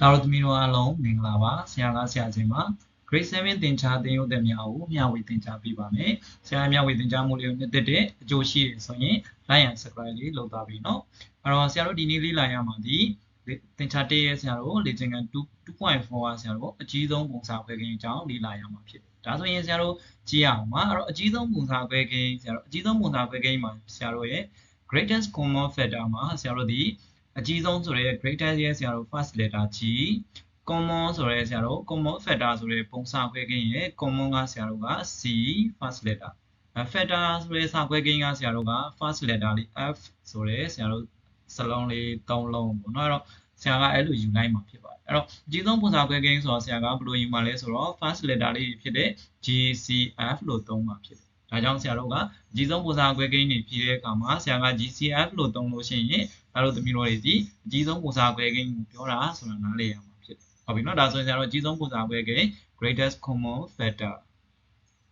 တာတော်သမီးတို့အားလုံးမင်္ဂလာပါဆရာကဆရာချင်းပါ grade 7သင်ချာသင်ယူတဲ့များကိုမျှဝေသင်ကြားပေးပါမယ်ဆရာမျှဝေသင်ကြားမှုလေးကိုနှစ်သက်တဲ့အကျိုးရှိတယ်ဆိုရင် like and subscribe လေးလုပ်သားပေးနော်အဲ့တော့ဆရာတို့ဒီနေ့လေ့လာရမှာဒီသင်ချာ1ရဲ့ဆရာတို့လေ့ကျင့်ခန်း2.4ကဆရာတို့အကြီးဆုံးပုံစံခွဲခြင်းအကြောင်းလေ့လာရမှာဖြစ်တယ်ဒါဆိုရင်ဆရာတို့ကြည့်ရအောင်ပါအဲ့တော့အကြီးဆုံးပုံစံခွဲခြင်းဆရာတို့အကြီးဆုံးပုံစံခွဲခြင်းမှာဆရာတို့ရဲ့ greatest common factor မှာဆရာတို့ဒီ အကြီးဆုံးဆိုတဲ့ greatest ရဲ့ဆရာတို့ first letter G common ဆိုရဲဆရာတို့ common factor ဆိုတဲ့ပုံစံခွဲခင်းရဲ့ common ကဆရာတို့က C first letter factor ဆိုတဲ့စာခွဲခင်းကဆရာတို့က first letter လေး F ဆိုရဲဆရာတို့စလုံးလေး၃လုံးပေါ့နော်အဲ့တော့ဆရာကအဲ့လိုယူလိုက်မှာဖြစ်ပါတယ်အဲ့တော့အကြီးဆုံးပုံစံခွဲခင်းဆိုတော့ဆရာကဘယ်လိုယူမှာလဲဆိုတော့ first letter လေးဖြစ်တဲ့ GCF လို့သုံးမှာဖြစ်တယ်ဒါကြောင့်ဆရာတို့ကအကြီးဆုံးပုံစံခွဲကိန်းတွေဖြည့်တဲ့အခါမှာဆရာက GCF လို့သုံးလို့ရှိရင် ဒါတို့သမီးတို့တွေဒီအကြီးဆုံးပုံစံခွဲကိန်းကိုပြောတာဆိုတာနားလည်ရမှာဖြစ်တယ်။ဟုတ်ပြီနော်ဒါဆိုရင်ဆရာတို့အကြီးဆုံးပုံစံခွဲကိန်း greatest common factor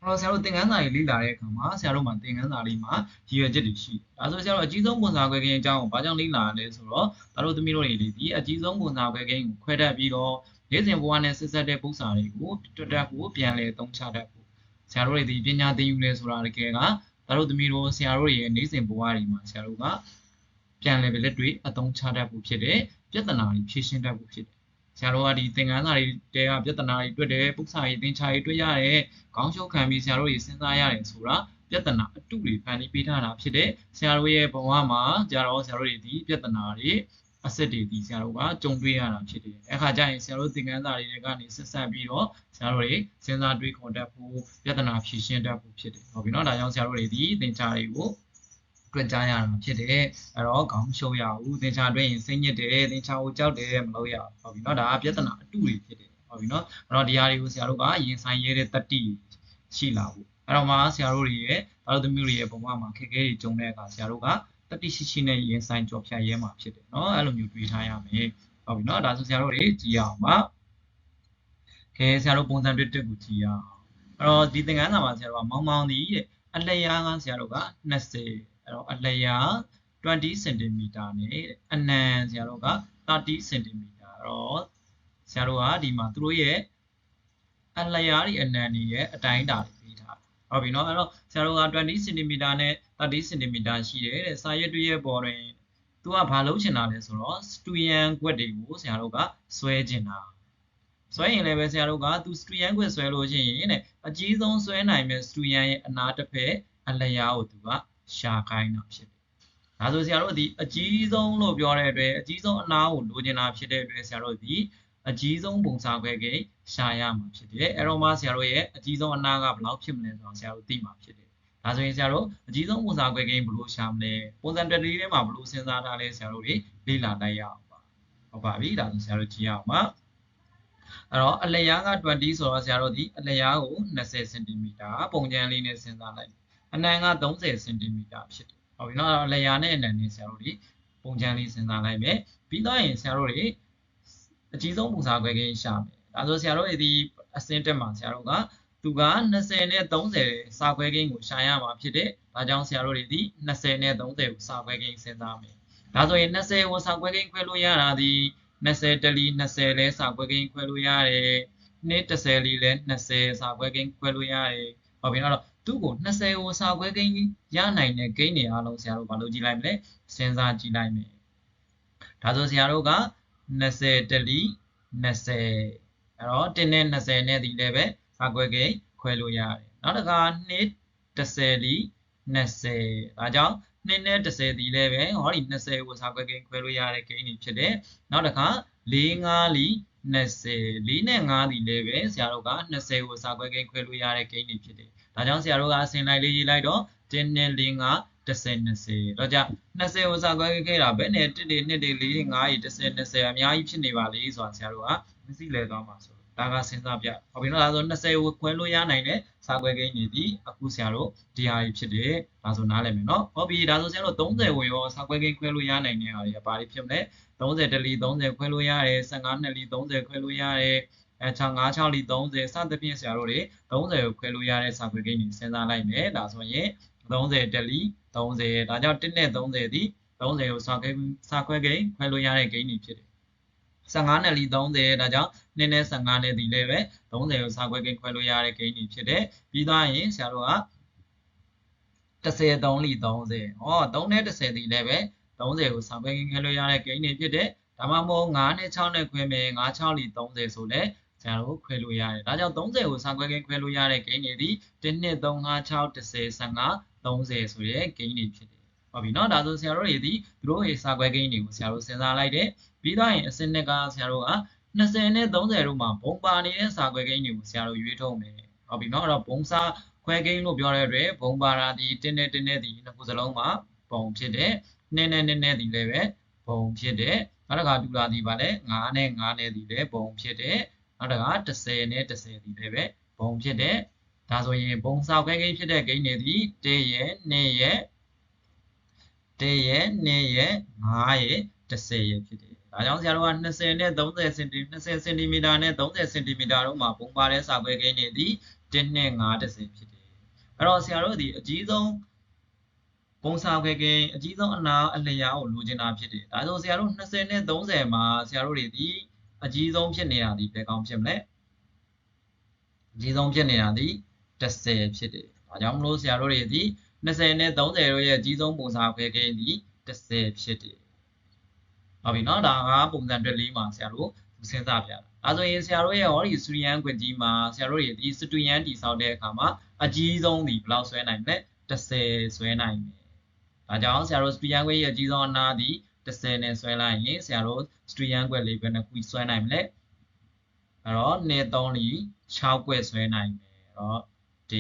အဲ့တော့ဆရာတို့သင်ခန်းစာလေးလေ့လာတဲ့အခါမှာဆရာတို့မှာသင်ခန်းစာလေးမှာရည်ရွယ်ချက်တွေရှိတယ်။ဒါဆိုဆရာတို့အကြီးဆုံးပုံစံခွဲကိန်းအကြောင်းကိုဘာကြောင့်လေ့လာရလဲဆိုတော့ဒါတို့သမီးတို့တွေဒီအကြီးဆုံးပုံစံခွဲကိန်းကိုခွဲတတ်ပြီးတော့နေ့စဉ်ဘဝနဲ့ဆက်ဆက်တဲ့ပုံစံတွေကိုတွတ်တက်ဖို့ပြန်လဲသုံးချတတ်ဖို့ဆရာတို့တွေဒီပညာသင်ယူလဲဆိုတာတကယ်ကဒါတို့သမီးတို့ဆရာတို့ရဲ့နေ့စဉ်ဘဝတွေမှာဆရာတို့က ပြန်လဲပဲလက်တွေအသုံးချတတ်ဖို့ဖြစ်တဲ့ပြဿနာတွေဖြေရှင်းတတ်ဖို့ဖြစ်တယ်ဆရာတို့ကဒီသင်ခန်းစာတွေတဲကပြဿနာတွေတွေ့တယ်ပု္ပ္ပစာရေးသင်္ချာရေးတွေ့ရတယ်ခေါင်းရှုပ်ခံပြီးဆရာတို့တွေစဉ်းစားရတယ်ဆိုတာပြဿနာအတုတွေဖန်တီးပေးထားတာဖြစ်တဲ့ဆရာတို့ရဲ့ဘဝမှာကြတော့ဆရာတို့တွေဒီပြဿနာတွေအစစ်တွေဒီဆရာတို့ကကြုံတွေ့ရတာဖြစ်တယ်။အခါကျရင်ဆရာတို့သင်ခန်းစာတွေကနေဆက်ဆက်ပြီးတော့ဆရာတို့တွေစဉ်းစားတွေးခေါ်တတ်ဖို့ပြဿနာဖြေရှင်းတတ်ဖို့ဖြစ်တယ်။ဟုတ်ပြီနော်။ဒါကြောင့်ဆရာတို့တွေဒီသင်္ချာတွေကို တွေ့ကြရတာဖြစ်တယ်။အဲ့တော့ခေါင်းရှုပ်ရဘူးသင်္ချာတွေ့ရင်စိတ်ညစ်တယ်သင်္ချာကိုကြောက်တယ်မလုပ်ရဘူး။ဟုတ်ပြီနော်။ဒါကပြဿနာအတုတွေဖြစ်တယ်။ဟုတ်ပြီနော်။အဲ့တော့ဒီဟာတွေကိုဆရာတို့ကရင်ဆိုင်ရတဲ့တတိရှိလာဖို့။အဲ့တော့မှဆရာတို့တွေရဲ့ဒါတို့သမီးတွေရဲ့ဘဝမှာခက်ခဲတွေကြုံတဲ့အခါဆရာတို့ကတတိရှိရှိနဲ့ရင်ဆိုင်ကြော်ဖြတ်ရဲမှာဖြစ်တယ်เนาะအဲ့လိုမျိုးတွေးထားရမယ်ဟုတ်ပြီเนาะဒါဆိုဆရာတို့တွေကြည့်ရအောင်ပါခဲဆရာတို့ပုံစံတွေ့တက်ကိုကြည့်ရအောင်အဲ့တော့ဒီသင်ခန်းစာမှာဆရာတို့ကမောင်မောင်ဒီတဲ့အလျားကဆရာတို့က20 အဲ့တော့အလျာ20စင်တီမီတာနဲ့အနံဆရာတို့က30စင်တီမီတာအဲ့တော့ဆရာတို့ကဒီမှာသူတို့ရဲ့အလျာဒီအနံတွေရဲ့အတိုင်းအတာတွေပေးထားတယ်ဟုတ်ပြီနော်အဲ့တော့ဆရာတို့က20စင်တီမီတာနဲ့30စင်တီမီတာရှိတယ်တဲ့စာရွက်တွေရဲ့ပေါ်တွင်သူကဘာလုပ်ချင်တာလဲဆိုတော့စတူယန်ကွက်တွေကိုဆရာတို့ကဆွဲချင်တာဆွဲရင်လည်းပဲဆရာတို့ကသူစတူယန်ကွက်ဆွဲလို့ရှိရင်တဲ့အကြီးဆုံးဆွဲနိုင်မဲ့စတူယန်ရဲ့အနာတစ်ဖက်အလျားကိုသူက ရှာခိုင်းတာဖြစ်တယ်။ဒါဆိုဆရာတို့ဒီအကြီးဆုံးလို့ပြောတဲ့အတွက်အကြီးဆုံးအနာကိုလိုချင်တာဖြစ်တဲ့အတွက်ဆရာတို့ဒီအကြီးဆုံးပုံစံခွဲကိရှာရမှာဖြစ်တယ်။အဲ့တော့မှဆရာတို့ရဲ့အကြီးဆုံးအနာကဘယ်လောက်ဖြစ်မလဲဆိုတော့ဆရာတို့သိမှာဖြစ်တယ်။ဒါဆိုရင်ဆရာတို့အကြီးဆုံးပုံစံခွဲကိဘယ်လိုရှာမလဲ။ပုံစံတက်လေးထဲမှာဘယ်လိုစဉ်းစားထားလဲဆရာတို့တွေလေ့လာလိုက်ရအောင်ပါ။ဟုတ်ပါပြီ။ဒါဆိုဆရာတို့ကြည့်ရအောင်ပါ။အဲ့တော့အလျားက20ဆိုတော့ဆရာတို့ဒီအလျားကို20စင်တီမီတာပုံချမ်းလေးနဲ့စဉ်းစားလိုက်။ အနံက30စင်တီမီတာဖြစ်တယ်။ဟုတ်ပြီနော်။အလျားနဲ့အနံနဲ့ဆရာတို့ဒီပုံချမ်းလေးစဉ်းစားလိုက်မယ်။ပြီးတော့ရင်ဆရာတို့တွေအကြီးဆုံးပုံစံခွဲကိန်းရှာမယ်။ဒါဆိုဆရာတို့ဒီအစင်းတက်မှာဆရာတို့ကသူက20နဲ့30စာခွဲကိန်းကိုရှာရမှာဖြစ်တဲ့ဒါကြောင့်ဆရာတို့တွေဒီ20နဲ့30ကိုစာခွဲကိန်းစဉ်းစားမယ်။ဒါဆိုရင်20ကိုစာခွဲကိန်းခွဲလို့ရတာဒီ20တလီ20လဲစာခွဲကိန်းခွဲလို့ရတယ်။နှစ်30လီလဲ20စာခွဲကိန်းခွဲလို့ရတယ်။ဟုတ်ပြီနော်။ သူ့ကို20ကိုစာခွဲကိန်းရနိုင်တဲ့ကိန်းတွေအားလုံးဆရာတို့ဘာလို့ကြည့်လိုက်မလဲ။စဉ်းစားကြည့်လိုက်မယ်။ဒါဆိုဆရာတို့က20တလီ20အဲ့တော့1နဲ့20နဲ့ဒီလည်းပဲစာခွဲကိန်းခွဲလို့ရတယ်နောက်တစ်ခါ2 10လီ20ဒါကြောင့်2နဲ့10ဒီလည်းပဲဟောဒီ20ကိုစာခွဲကိန်းခွဲလို့ရတဲ့ကိန်းတွေဖြစ်တယ်နောက်တစ်ခါ4 5လီ20 4နဲ့5ဒီလည်းပဲဆရာတို့က20ကိုစာခွဲကိန်းခွဲလို့ရတဲ့ကိန်းတွေဖြစ်တယ် ဒါကြောင့်ဆရာတို့ကအစင်လိုက်လေးရေးလိုက်တော့1နဲ့4 5 10 20တော့ကြ20ကိုစာခွဲခဲ့တာပဲနဲ့1တွေ2တွေ4တွေ5တွေ10 20အများကြီးဖြစ်နေပါလေဆိုတာဆရာတို့ကမသိလဲသွားမှာဆိုဒါကစဉ်းစားပြဟုတ်ပြီနော်ဒါဆို20ကိုခွဲလို့ရနိုင်တဲ့စာခွဲကိန်းတွေဒီအခုဆရာတို့ဒီဟာကြီးဖြစ်တယ်ဒါဆိုနားလည်မယ်နော်ဟုတ်ပြီဒါဆိုဆရာတို့30ကိုရောစာခွဲကိန်းခွဲလို့ရနိုင်တဲ့ဟာတွေကဘာတွေဖြစ်မလဲ30တလီ30ခွဲလို့ရတယ်15နှစ်လီ30ခွဲလို့ရတယ် အဲ6 5 6လီ30စသဖြင့်ဆရာတို့တွေ30ကိုခွဲလို့ရတဲ့စာခွဲကိန်းတွေစဉ်းစားလိုက်မယ်ဒါဆိုရင်30တလီ30ဒါကြောင့်1နဲ့30ဒီ30ကိုစာခွဲစာခွဲကိန်းခွဲလို့ရတဲ့ကိန်းတွေဖြစ်တယ်15နဲ့လီ30ဒါကြောင့်2နဲ့15နဲ့ဒီလည်းပဲ30ကိုစာခွဲကိန်းခွဲလို့ရတဲ့ကိန်းတွေဖြစ်တယ်ပြီးသွားရင်ဆရာတို့က10 3လီ30ဟော3နဲ့10ဒီလည်းပဲ30ကိုစာခွဲကိန်းခွဲလို့ရတဲ့ကိန်းတွေဖြစ်တယ်ဒါမှမဟုတ်9နဲ့6နဲ့ခွဲမယ်9 6လီ30ဆိုလဲ ဆရာတို့ခွဲလို့ရတယ်ဒါကြောင့်30ကိုစာခွဲကိန်းခွဲလို့ရတဲ့ကိန်းတွေဒီ1 2 3 5 6 10 15 30ဆိုရဲကိန်းတွေဖြစ်တယ်ဟုတ်ပြီเนาะဒါဆိုဆရာတို့တွေဒီသူတို့ရဲ့စာခွဲကိန်းတွေကိုဆရာတို့စဉ်းစားလိုက်တယ်ပြီးတော့ရင်အစနစ်ကဆရာတို့က20နဲ့30တို့မှာဘုံပါနေတဲ့စာခွဲကိန်းတွေကိုဆရာတို့ရွေးထုတ်မယ်ဟုတ်ပြီเนาะအဲ့တော့ဘုံစာခွဲကိန်းလို့ပြောတဲ့အတွက်ဘုံပါတာဒီတင်းနဲ့တင်းနဲ့ဒီနှစ်ခုစလုံးမှာပုံဖြစ်တယ်နည်းနဲ့နည်းနဲ့ဒီလည်းပဲပုံဖြစ်တယ်နောက်တစ်ခါဒူလာဒီပါလဲ9နဲ့9နဲ့ဒီလည်းပုံဖြစ်တယ် နောက်တစ်ခါ10နဲ့10ဒီလည်းပဲပုံဖြစ်တယ်ဒါဆိုရင်ဘုံစာခွဲကိန်းဖြစ်တဲ့ကိန်းတွေဒီ1ရဲ့2ရဲ့1ရဲ့2ရဲ့5ရဲ့10ရဲ့ဖြစ်တယ်ဒါကြောင့်ဆရာတို့က20နဲ့30စင်တီ20စင်တီမီတာနဲ့30စင်တီမီတာတို့မှာပုံပါတဲ့စာခွဲကိန်းတွေဒီ1နဲ့5 10ဖြစ်တယ်အဲ့တော့ဆရာတို့ဒီအကြီးဆုံးပုံစာခွဲကိန်းအကြီးဆုံးအနာအလျာကိုလိုချင်တာဖြစ်တယ်ဒါဆိုဆရာတို့20နဲ့30မှာဆရာတို့တွေဒီ အကြီးဆုံးဖြစ်နေတာဒီဘယ်ကောင်ဖြစ်မလဲအကြီးဆုံးဖြစ်နေတာဒီ10ဖြစ်တယ်ဒါကြောင့်မလို့ဆရာတို့တွေဒီ20နဲ့30တို့ရဲ့အကြီးဆုံးပုံစာခွဲကိန်းဒီ10ဖြစ်တယ်ဟုတ်ပြီနော်ဒါကပုံစံတွက်လေးမှာဆရာတို့စဉ်းစားပြတာဒါဆိုရင်ဆရာတို့ရဲ့ဟောဒီစတူဒန်ခွင့်ကြီးမှာဆရာတို့တွေဒီစတူဒန်တည်ဆောက်တဲ့အခါမှာအကြီးဆုံးဒီဘယ်လောက်ဆွဲနိုင်မလဲ10ဆွဲနိုင်မယ်ဒါကြောင့်ဆရာတို့စတူဒန်ခွင့်ရဲ့အကြီးဆုံးအနာဒီ 10နဲ့ဆွဲလိုက်ရင်ဆရာတို့စတူဒန်ခွင့်လေးပဲနဲ့ခွီဆွဲနိုင်မလဲအဲ့တော့2 3လီ6ခွက်ဆွဲနိုင်မယ်အဲ့တော့1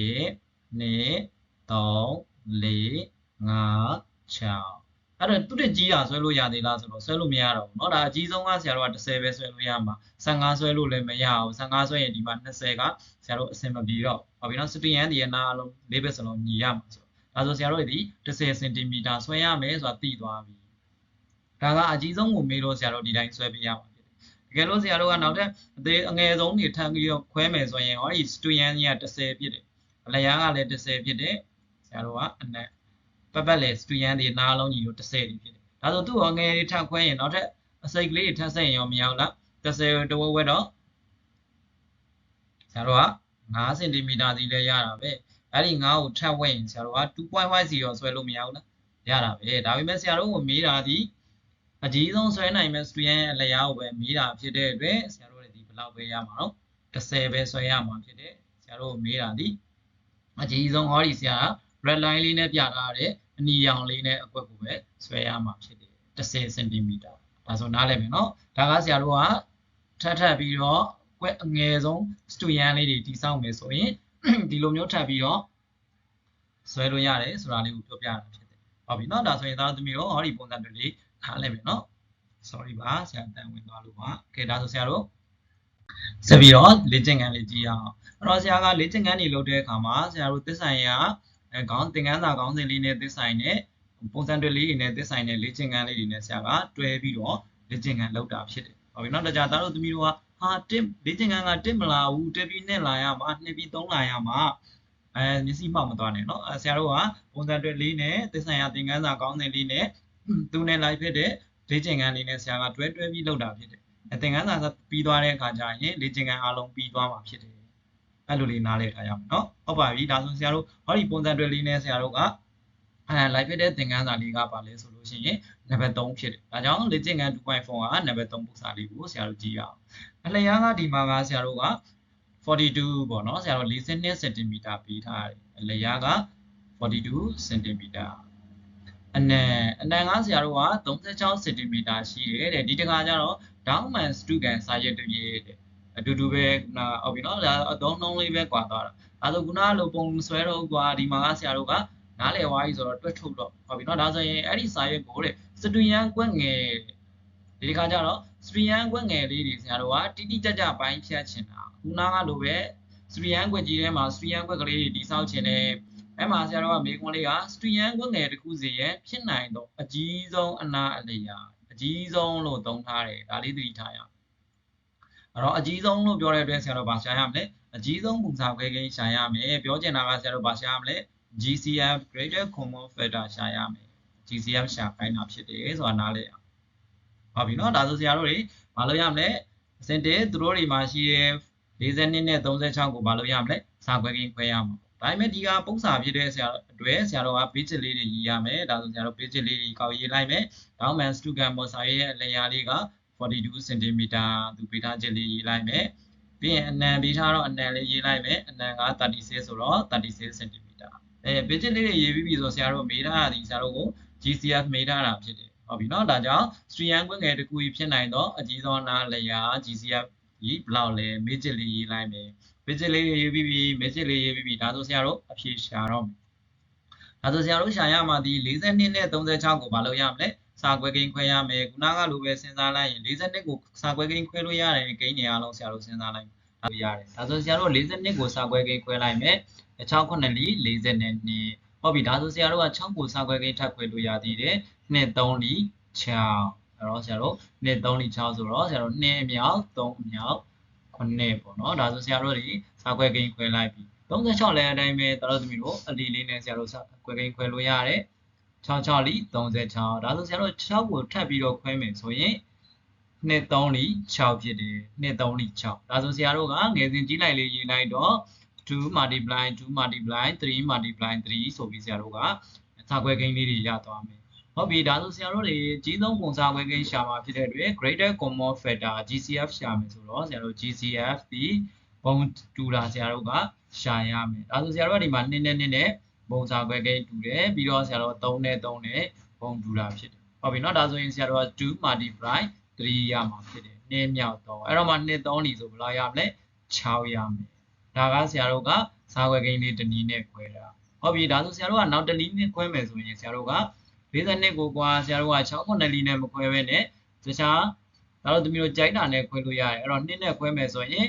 2 3 4 5 6အဲ့တော့သူတက်ကြီးတာဆွဲလို့ရသေးလားဆိုတော့ဆွဲလို့မရတော့ဘူးเนาะဒါအကြီးဆုံးကဆရာတို့က10ပဲဆွဲလို့ရမှာ15ဆွဲလို့လည်းမရဘူး15ဆွဲရင်ဒီမှာ20ကဆရာတို့အဆင်မပြေတော့ဟုတ်ပြီเนาะစတူယန်ဒီရဲ့နားအလုံး၄ဘက်စလုံးညီရမှာဆိုဒါဆိုဆရာတို့ဒီ10စင်တီမီတာဆွဲရမယ်ဆိုတာသိသွားပြီ ဒါကအကြီးဆုံးကိုမေးလို့ဆရာတို့ဒီတိုင်းဆွဲပေးရမှာဖြစ်တယ်တကယ်လို့ဆရာတို့ကနောက်ထပ်အသေးအငယ်ဆုံးနေထပ်ပြီးတော့ခွဲမယ်ဆိုရင်ဟောဒီစတူယန်ကြီးက10ဖြစ်တယ်အလျားကလည်း10ဖြစ်တယ်ဆရာတို့ကအနက်ပတ်ပတ်လေစတူယန်တွေနားလုံးကြီးတို့30ကြီးဖြစ်တယ်ဒါဆိုသူ့ရောငယ်တွေထပ်ခွဲရင်နောက်ထပ်အစိတ်ကလေးတွေထပ်ဆက်ရင်ရောမရဘူးလား30တဝက်ဝက်တော့ဆရာတို့က9စင်တီမီတာစီလဲရတာပဲအဲ့ဒီ9ကိုထပ်ဝက်ရင်ဆရာတို့က2.50ရောဆွဲလို့မရဘူးလားရတာပဲဒါပေမဲ့ဆရာတို့ကမေးတာဒီ အကြီးဆုံးဆွဲနိုင်မဲ့စတူယန်အလျားကိုပဲမေးတာဖြစ်တဲ့အတွက်ဆရာတို့တွေဒီဘယ်လောက်ပဲရမှာတော့30ပဲဆွဲရမှာဖြစ်တယ်ဆရာတို့မေးတာဒီအကြီးဆုံးဟောဒီဆရာ red line လေးနဲ့ပြထားတဲ့အနီရောင်လေးနဲ့အကွက်ကိုပဲဆွဲရမှာဖြစ်တယ်10စင်တီမီတာဒါဆိုနားလည်မယ်နော်ဒါကဆရာတို့ကထပ်ထပ်ပြီးတော့ကွက်အငယ်ဆုံးစတူယန်လေးတွေတိစောက်မယ်ဆိုရင်ဒီလိုမျိုးထပ်ပြီးတော့ဆွဲလို့ရတယ်ဆိုတာလေးကိုပြောပြတာဖြစ်တယ်ဟုတ်ပြီနော်ဒါဆိုရင်သားသမီးတို့ဟောဒီပုံစံတွေလေး နားလည်မယ်နော် sorry ပါဆရာတန်ဝင်သွားလို့ပါโอเคဒါဆိုဆရာတို့ဆက်ပြီးတော့လေ့ကျင့်ခန်းလေးကြည့်ရအောင်အဲ့တော့ဆရာကလေ့ကျင့်ခန်းတွေလုပ်တဲ့အခါမှာဆရာတို့သစ္ဆိုင်ရာအဲခေါင်းသင်ခန်းစာခေါင်းစဉ်လေးနဲ့သစ္ဆိုင်နဲ့ပုံစံတွေလေးတွေနဲ့သစ္ဆိုင်နဲ့လေ့ကျင့်ခန်းလေးတွေနဲ့ဆရာကတွဲပြီးတော့လေ့ကျင့်ခန်းလုပ်တာဖြစ်တယ်ဟုတ်ပြီနော်ဒါကြသားတို့သမီးတို့ကဟာတစ်လေ့ကျင့်ခန်းကတစ်မလာဘူးတက်ပြီးနဲ့လာရမှာနှစ်ပြီးသုံးလာရမှာအဲမျက်စိမှောက်မသွားနဲ့เนาะဆရာတို့ကပုံစံတွေလေးနဲ့သစ္ဆိုင်ရာသင်ခန်းစာခေါင်းစဉ်လေးနဲ့ သူနဲ့ live ဖြစ်တဲ့လေ့ကျင့်ခန်းလေးနဲ့ဆရာကတွဲတွဲပြီးလုပ်တာဖြစ်တယ်အသင်ခန်းစာပြီးသွားတဲ့အခါကျရင်လေ့ကျင့်ခန်းအားလုံးပြီးသွားမှာဖြစ်တယ်အဲ့လိုလေးနားလည်ထားရမယ်နော်ဟုတ်ပါပြီဒါဆိုဆရာတို့ဟောဒီပုံစံတွဲလေးနဲ့ဆရာတို့ကအဲ live ဖြစ်တဲ့သင်ခန်းစာလေးကပါလဲဆိုလို့ရှိရင်နံပါတ်3ဖြစ်တယ်ဒါကြောင့်လေ့ကျင့်ခန်း2.4ကနံပါတ်3ပုစာလေးကိုဆရာတို့ကြည့်ရအောင်အလျားကဒီမှာကဆရာတို့က42ပေါ့နော်ဆရာတို့42စင်တီမီတာပေးထားတယ်အလျားက42စင်တီမီတာ အနံအနံကဆရာတို့က36 cm ရှိတယ်တဲ့ဒီတခါကျတော့ Downman Stugan စာရွက်တစ်ပြေတဲ့အတူတူပဲခုနဟုတ်ပြီနော်ဒါအသုံးနှုန်းလေးပဲကွာသွားတာအဲဆိုခုနလိုပုံဆွဲတော့ကွာဒီမှာကဆရာတို့ကနားလည်သွားပြီဆိုတော့တွက်ထုတ်တော့ဟုတ်ပြီနော်ဒါဆိုရင်အဲ့ဒီစာရွက်ကိုတဲ့စတူယန်ကွက်ငယ်ဒီခါကျတော့စတူယန်ကွက်ငယ်လေးတွေဆရာတို့ကတိတိကျကျပိုင်းဖြတ်ချင်တာခုနကလိုပဲစတူယန်ကွက်ကြီးထဲမှာစတူယန်ကွက်ကလေးတွေတိဆောက်ချင်တယ် အဲ့မှာဆရာတော်ကမေခွန်းလေးကစတူယန်ကွက်ငယ်တစ်ခုစီရဲ့ဖြစ်နိုင်တော့အကြီးဆုံးအနာအလျာအကြီးဆုံးလို့သုံးထားတယ်ဒါလေးသတိထားရအောင်အဲ့တော့အကြီးဆုံးလို့ပြောတဲ့အတွက်ဆရာတော်ဗာရှာရမလဲအကြီးဆုံးပုံစံခွဲကိန်းရှာရမယ်ပြောချင်တာကဆရာတော်ဗာရှာရမလဲ GCF greater common factor ရှာရမယ် GCF ရှာခိုင်းတာဖြစ်တယ်ဆိုတာနားလည်အောင်ဟုတ်ပြီနော်ဒါဆိုဆရာတို့တွေဘာလို့ရမလဲအစင်တေသူတို့တွေမှာရှိရဲ့42နဲ့36ကိုဘာလို့ရမလဲစာခွဲကိန်းခွဲရမှာ ဒါပေမဲ့ဒီကပုံစာဖြစ်တဲ့ဆရာတွဲဆရာတော်က page လေးတွေရေးရမယ်ဒါဆိုဆရာတော် page လေးတွေကောက်ရေးလိုက်မယ် Downman Stugan ပေါ်စာရဲ့အလျားလေးက42 cm သူပေးထားချက်လေးရေးလိုက်မယ်ပြီးရင်အနံပေးထားတော့အနံလေးရေးလိုက်မယ်အနံက36ဆိုတော့36 cm အဲ page လေးတွေရေးပြီးပြီဆိုဆရာတော်မေးထားတာဒီဆရာတော်ကို GCF မေးထားတာဖြစ်တယ်ဟုတ်ပြီနော်ဒါကြောင့် string ကွင်းငယ်တစ်ခုကြီးဖြစ်နိုင်တော့အကြီးဆုံးနားလျာ GCF ကြီးဘယ်လောက်လဲမေးချက်လေးရေးလိုက်မယ်မေးချက်လေးရေးပြီးပြီမေးချက်လေးရေးပြီးပြီဒါဆိုဆရာတို့အဖြေရှာတော့မယ်ဒါဆိုဆရာတို့ရှာရမှာဒီ42နဲ့36ကိုမလုပ်ရမလဲစာခွဲကိန်းခွဲရမယ်ခုနကလိုပဲစဉ်းစားလိုက်ရင်42ကိုစာခွဲကိန်းခွဲလို့ရတယ်ကိန်းနေအားလုံးဆရာတို့စဉ်းစားလိုက်ဒါရတယ်ဒါဆိုဆရာတို့42ကိုစာခွဲကိန်းခွဲလိုက်မယ်6 9လီ42ဟုတ်ပြီဒါဆိုဆရာတို့က6ကိုစာခွဲကိန်းထပ်ခွဲလို့ရသေးတယ်2 3လီ6 အဲ့တော့ဆရာတို့2 3လီ6ဆိုတော့ဆရာတို့2အမြောက်3အမြောက်9ပေါ့နော်ဒါဆိုဆရာတို့တွေစာခွဲကိန်းခွဲလိုက်ပြီ36လဲအတိုင်းပဲတော်တော်သမီးတို့အလီလေးနဲ့ဆရာတို့စာခွဲကိန်းခွဲလို့ရတယ်66လီ36ဒါဆိုဆရာတို့6ကိုထပ်ပြီးတော့ခွဲမယ်ဆိုရင်2 3လီ6ဖြစ်တယ်2 3လီ6ဒါဆိုဆရာတို့ကငယ်စဉ်ကြီးလိုက်လေးရေးလိုက်တော့2 multiply 2 multiply 3 multiply 3ဆိုပြီးဆရာတို့ကစာခွဲကိန်းလေးတွေရသွားမယ် ဟုတ်ပြီဒါဆိုဆရာတို့တွေကြီးဆုံးပုံစာခွဲကိန်းရှာမှာဖြစ်တဲ့အတွက် greater common factor GCF ရှာမယ်ဆိုတော့ဆရာတို့ GCF ဒီဘုံတူတာဆရာတို့ကရှာရမယ်ဒါဆိုဆရာတို့ကဒီမှာ2နဲ့2နဲ့ပုံစာခွဲကိန်းတူတယ်ပြီးတော့ဆရာတို့3နဲ့3နဲ့ဘုံတူတာဖြစ်တယ်ဟုတ်ပြီเนาะဒါဆိုရင်ဆရာတို့က2 multiply 3ရမှာဖြစ်တယ်2မြောက်3အဲ့တော့မှ2 3လီဆိုဘယ်လောက်ရမလဲ6ရမယ်ဒါကဆရာတို့ကစာခွဲကိန်းလေးတစ်နည်းနဲ့ခွဲတာဟုတ်ပြီဒါဆိုဆရာတို့ကနောက်တစ်နည်းနဲ့ခွဲမယ်ဆိုရင်ဆရာတို့က 42ကိုကွာဆရာတို့က6ခုနှစ်လီနဲ့မခွဲဘဲနဲ့တခြားဒါတော့သမီးတို့ကြိုက်တာနဲ့ခွဲလို့ရတယ်အဲ့တော့2နဲ့ခွဲမယ်ဆိုရင်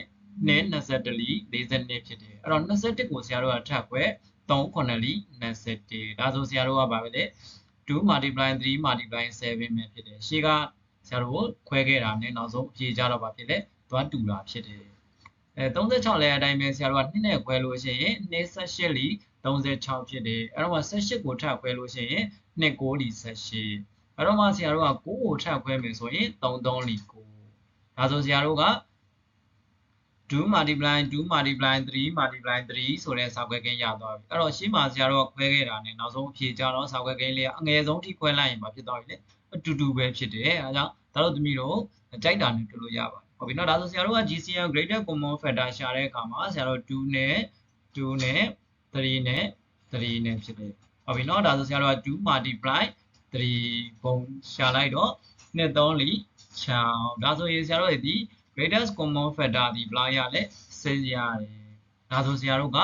2 20လီ42ဖြစ်တယ်အဲ့တော့21ကိုဆရာတို့ကထပ်ခွဲ3ခုနှစ်လီ21ဒါဆိုဆရာတို့ကဘာပဲလဲ2 multiply 3 multiply 7ပဲဖြစ်တယ်ရှေ့ကဆရာတို့ခွဲခဲ့တာနဲ့နောက်ဆုံးအဖြေကြတော့ဘာဖြစ်လဲသွားတူတာဖြစ်တယ်အဲ36လဲအတိုင်းပဲဆရာတို့က2နဲ့ခွဲလို့ရှိရင်28လီ 36ဖြစ်တယ်အဲ့တော့မှ18ကိုထပ်ခွဲလို့ရှိရင်2 9လီ18အဲ့တော့မှဆရာတို့က9ကိုထပ်ခွဲမယ်ဆိုရင်3 3လီ9ဒါဆိုဆရာတို့က2 multiply 2 multiply 3 multiply 3ဆိုတဲ့စာခွဲကိန်းရသွားပြီအဲ့တော့ရှင်းမှာဆရာတို့ကခွဲခဲ့တာနဲ့နောက်ဆုံးအဖြေကြတော့စာခွဲကိန်းလေးကအငယ်ဆုံးထိခွဲလိုက်ရင်မဖြစ်သွားပြီလေအတူတူပဲဖြစ်တယ်အဲဒါကြောင့်ဒါတို့သမီးတို့ကြိုက်တာနဲ့တွေ့လို့ရပါတယ်ဟုတ်ပြီနော်ဒါဆိုဆရာတို့က GCM greater common factor ရှာတဲ့အခါမှာဆရာတို့2နဲ့2နဲ့ 3နဲ့3နဲ့ဖြစ်တယ်ဟုတ်ပြီနော်ဒါဆိုဆရာတို့က2 multiply 3ပုံရှာလိုက်တော့2 3လီ6ဒါဆိုရင်ဆရာတို့ဒီ greatest common factor ဒီဘယ်လောက်ရလဲ6ရတယ်ဒါဆိုဆရာတို့က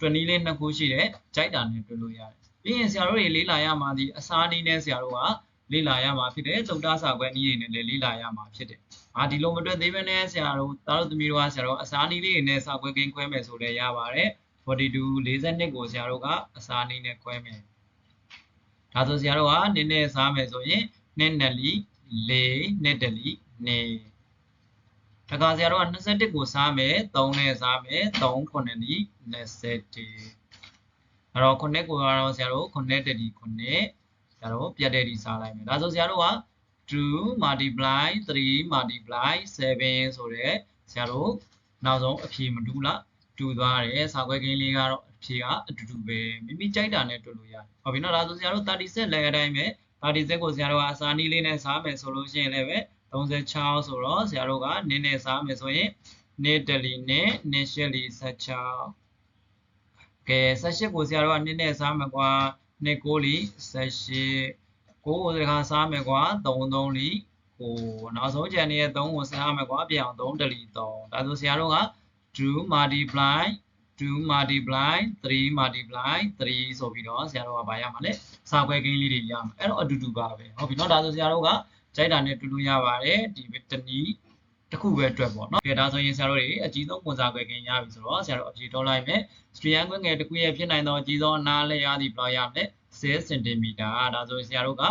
20လေးနှစ်ခုရှိတယ်ကြိုက်တာနဲ့တွေ့လို့ရတယ်ပြီးရင်ဆရာတို့တွေလေးလာရမှာဒီအစားနည်းနဲ့ဆရာတို့ကလေးလာရမှာဖြစ်တယ်သုတ်တာစာခွဲနည်းတွေနဲ့လည်းလေးလာရမှာဖြစ်တယ်အာဒီလိုမတွေ့သေးဘဲနဲ့ဆရာတို့တားတို့သမီးတို့ကဆရာတို့အစားနည်းလေးတွေနဲ့စာခွဲကိန်းခွဲမယ်ဆိုလည်းရပါတယ် 42 42ကိုဆရာတို့ကအစားနည်းနဲ့ခွဲမယ်ဒါဆိုဆရာတို့ကနည်းနည်းစားမယ်ဆိုရင်နှစ်နှစ်လီ၄နှစ်တလီနေတခါဆရာတို့က21ကိုစားမယ်3နဲ့စားမယ်3ခုနှစ်လီ21အဲ့တော့ခုနှစ်ကိုကတော့ဆရာတို့ခုနှစ်တလီခုနှစ်ဆရာတို့ပြတ်တဲ့ဒီစားလိုက်မယ်ဒါဆိုဆရာတို့က2 multiply 3 multiply 7ဆိုတော့ဆရာတို့နောက်ဆုံးအဖြေမတူလား တူသွားတယ်စာခွဲကိန်းလေးကတော့အဖြေကအတူတူပဲမိမိကြိုက်တာနဲ့တူလို့ရတယ်ဟုတ်ပြီနော်ဒါဆိုဆရာတို့37လဲအတိုင်းပဲ37ကိုဆရာတို့ကအစာနီးလေးနဲ့စားမယ်ဆိုလို့ရှိရင်လည်းပဲ36ဆိုတော့ဆရာတို့ကနင်းနဲ့စားမယ်ဆိုရင်နေတလီနဲ့နေရှက်လီ16ကဲ18ကိုဆရာတို့ကနင်းနဲ့စားမယ်ကွာနေ9လီ18ကိုကိုတခါစားမယ်ကွာ3 3လီကိုနောက်ဆုံးကြံနေတဲ့3ကိုစားမယ်ကွာပြအောင်3တလီ3ဒါဆိုဆရာတို့က 2 multiply 2 multiply 3 multiply 3ဆိုပြီးတော့ဆရာတို့ကဗာရမှာလေစာခွဲကိန်းလေးတွေရမှာအဲ့တော့အတူတူပါပဲဟုတ်ပြီเนาะဒါဆိုဆရာတို့ကကြိုက်တာနဲ့တူတူရပါတယ်ဒီတနည်းတစ်ခုပဲအတွက်ပေါ့เนาะဒါဆိုရင်ဆရာတို့တွေအကြီးဆုံးပုံစာခွဲကိန်းရပြီဆိုတော့ဆရာတို့အဖြေထုတ်လိုက်မယ်စထရီယန်ခွဲငယ်တစ်ခုရဲ့ဖြစ်နိုင်သောအကြီးဆုံးအနားလက်ရသည့်ဘလောက်ရမလဲ10 cm ဒါဆိုရင်ဆရာတို့က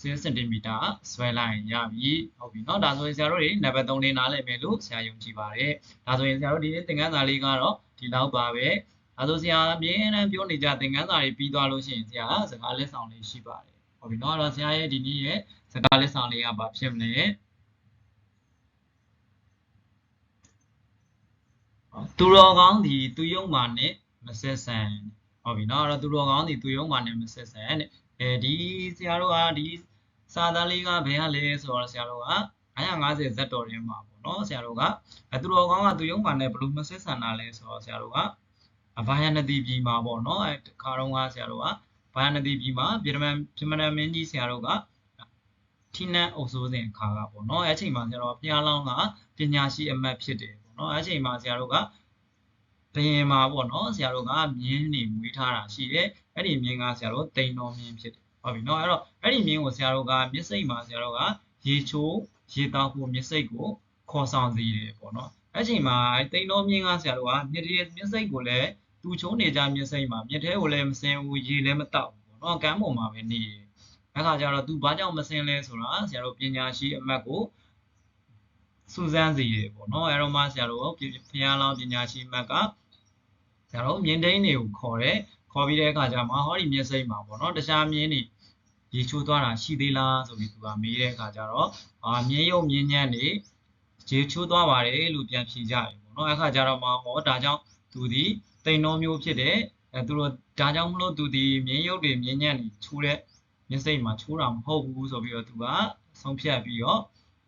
0စင်တီမီတာဆွဲလိုက်ရပြီဟုတ်ပြီเนาะဒါဆိုရင်ဆရာတို့တွေနံပါတ်3လေးနားလည်မယ်လို့ဆရာယုံကြည်ပါတယ်ဒါဆိုရင်ဆရာတို့ဒီသင်ခန်းစာလေးကတော့ဒီလောက်ပါပဲဒါဆိုဆရာအမြဲတမ်းပြောနေကြသင်ခန်းစာတွေပြီးသွားလို့ရှိရင်ဆရာစကားလက်ဆောင်လေးရှိပါတယ်ဟုတ်ပြီเนาะအဲ့တော့ဆရာရဲ့ဒီနေ့ရဲ့စကားလက်ဆောင်လေးကဘာဖြစ်မလဲသူတော်ကောင်းဒီသူယုံမာနဲ့မဆက်ဆံဟုတ်ပြီเนาะအဲ့တော့သူတော်ကောင်းဒီသူယုံမာနဲ့မဆက်ဆံတဲ့ အဲဒီဆရာတို့ကဒီစာသားလေးကဘယ်ဟာလဲဆိုတော့ဆရာတို့က950ဇက်တော်ရင်းမှာပေါ့နော်ဆရာတို့ကသူတော်ကောင်းကသူရုံးပါနဲ့ဘလူးမဆစ်ဆန်တာလဲဆိုတော့ဆရာတို့ကအဘာယနတိပြည်မှာပေါ့နော်အဲခါတော့ကဆရာတို့ကဘာယနတိပြည်မှာဗီရမန်ဗီရမန်မင်းကြီးဆရာတို့ကထိနန်းအုပ်စိုးစဉ်ခါကပေါ့နော်အဲအချိန်မှာဆရာတို့ဘုရားလောင်းကပညာရှိအမတ်ဖြစ်တယ်ပေါ့နော်အဲအချိန်မှာဆရာတို့ကဘယင်မှာပေါ့နော်ဆရာတို့ကမြင်းနေမွေးထားတာရှိတယ် အဲ့ဒီမြင်းကဆရာတို့တိန်တော်မြင်းဖြစ်တယ်ဟုတ်ပြီနော်အဲ့တော့အဲ့ဒီမြင်းကိုဆရာတို့ကမြစ်စိတ်မှာဆရာတို့ကရေချိုးရေတောက်ဖို့မြစ်စိတ်ကိုခေါ်ဆောင်စေတယ်ပေါ့နော်အဲ့ချိန်မှာတိန်တော်မြင်းကဆရာတို့ကမြစ်ရေမြစ်စိတ်ကိုလည်းသူချိုးနေကြမြစ်စိတ်မှာမြစ်ထဲကိုလည်းမစင်ဘူးရေလည်းမတောက်ဘူးပေါ့နော်ကမ်းပေါ်မှာပဲနေတယ်အဲ့ခါကျတော့သူဘာကြောင့်မစင်လဲဆိုတာဆရာတို့ပညာရှိအမတ်ကိုစူးစမ်းစီရပေါ့နော်အဲ့တော့မှဆရာတို့ဖျားလောင်းပညာရှိအမတ်ကဆရာတို့မြင်းတိန်တွေကိုခေါ်တယ် ခေါ်ပြီးတဲ့အခါကျမှဟောဒီမျက်စိမှာပေါ့နော်တခြားမြင်းတွေရေချိုးသွားတာရှိသေးလားဆိုပြီးသူကမေးတဲ့အခါကျတော့အာမြင်းရုပ်မြင်းညံ့တွေရေချိုးသွားပါတယ်လို့ပြန်ဖြေကြတယ်ပေါ့နော်အခါကျတော့မှဟောဒါကြောင့်သူဒီတိန်တော်မျိုးဖြစ်တဲ့အဲသူတို့ဒါကြောင့်မလို့သူဒီမြင်းရုပ်တွေမြင်းညံ့တွေချိုးတဲ့မျက်စိမှာချိုးတာမဟုတ်ဘူးဆိုပြီးတော့သူကဆုံးဖြတ်ပြီးတော့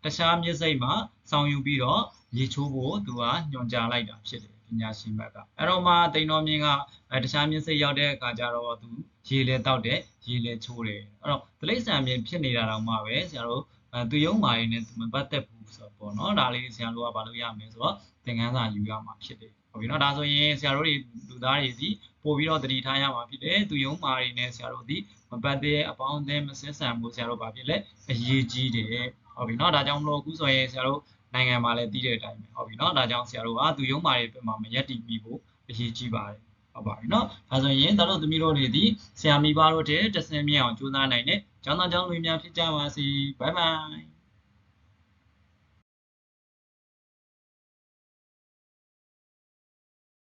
တခြားမျက်စိမှာဆောင်းယူပြီးတော့ရေချိုးဖို့သူကညွှန်ကြားလိုက်တာဖြစ်တယ် ပညာရှိဘက်ကအဲ့တော့မှတိန်တော်မြင့်ကအဲတခြားမျက်စိရောက်တဲ့အခါကျတော့သူရေလဲတောက်တယ်ရေလဲချိုးတယ်အဲ့တော့တိရစ္ဆာန်မြင်ဖြစ်နေတာတော့မှပဲဆရာတို့အဲသူယုံမာရင်းနဲ့မပတ်သက်ဘူးဆိုတော့ပေါ့နော်ဒါလေးဆရာတို့ကဘာလို့ရမလဲဆိုတော့သင်ခန်းစာယူရမှာဖြစ်တယ်ဟုတ်ပြီနော်ဒါဆိုရင်ဆရာတို့တွေလူသားတွေစီပို့ပြီးတော့တတိထားရမှာဖြစ်တယ်သူယုံမာရင်းနဲ့ဆရာတို့ဒီမပတ်တဲ့အပေါင်းအသင်းမဆက်ဆံဘူးဆရာတို့ဘာဖြစ်လဲအရေးကြီးတယ်ဟုတ်ပြီနော်ဒါကြောင့်မလို့အခုဆိုရင်ဆရာတို့ နိုင်ငံမှာလည်းတည်တဲ့အတိုင်းပဲဟုတ်ပြီเนาะဒါကြောင့်ဆရာတို့ကသူရုံးမာတွေပြမှာမရက်တည်ပြီးဖို့အရေးကြီးပါတယ်ဟုတ်ပါပြီเนาะဒါဆိုရင်တို့တို့သမီးတို့တွေဒီဆရာမိဘတို့တဲ့တဆင်မြအောင်ကြိုးစားနိုင်တဲ့ကျောင်းသားကျောင်းလူများဖြစ်ကြပါစေဘိုင်ဘိုင်